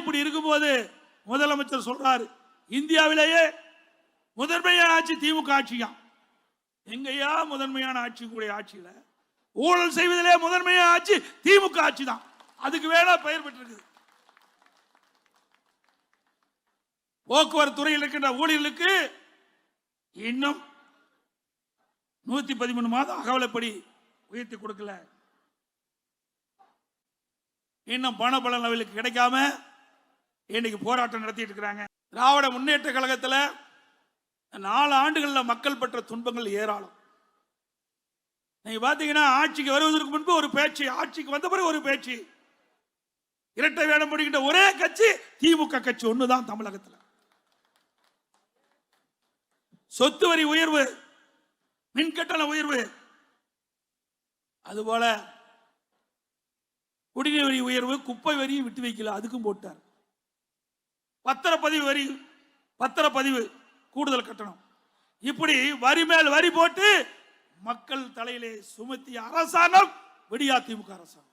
இப்படி இருக்கும்போது முதலமைச்சர் சொல்றாரு இந்தியாவிலேயே முதன்மையான ஆட்சி திமுக ஆட்சியாம் எங்கேயா முதன்மையான ஆட்சி? கூடிய ஆட்சியில். ஊழல் செய்வதிலே முதன்மையான ஆட்சி திமுக ஆட்சி தான் அதுக்கு வேணா பெயர் பெற்றிருக்குது. போக்குவரத்து துறையில் இருக்கின்ற ஊழியர்களுக்கு இன்னும் நூத்தி பதிமூணு மாதம் அகவலைப்படி உயர்த்தி கொடுக்கல. இன்னும் பண பலன் அவர்களுக்கு கிடைக்காம இன்னைக்கு போராட்டம் நடத்திட்டு இருக்கிறாங்க. திராவிட முன்னேற்ற கழகத்துல நாலு ஆண்டுகள்ல மக்கள் பெற்ற துன்பங்கள் ஏராளம். நீங்க பாத்தீங்கன்னா ஆட்சிக்கு வருவதற்கு முன்பு ஒரு பேச்சு ஆட்சிக்கு வந்த பிறகு ஒரு பேச்சு. இரட்டை வேடம் முடிக்கின்ற ஒரே கட்சி திமுக கட்சி ஒண்ணுதான் தமிழகத்தில். சொத்து வரி உயர்வு மின்கட்டண உயர்வு அதுபோல குடிநீர் வரி உயர்வு குப்பை வரியும் விட்டு வைக்கல அதுக்கும் போட்டார். பத்திரப்பதிவு வரி பத்திரப்பதிவு கூடுதல் கட்டணம். இப்படி வரி மேல் வரி போட்டு மக்கள் தலையிலே சுமத்திய அரசாங்கம் விடியா திமுக அரசாங்கம்.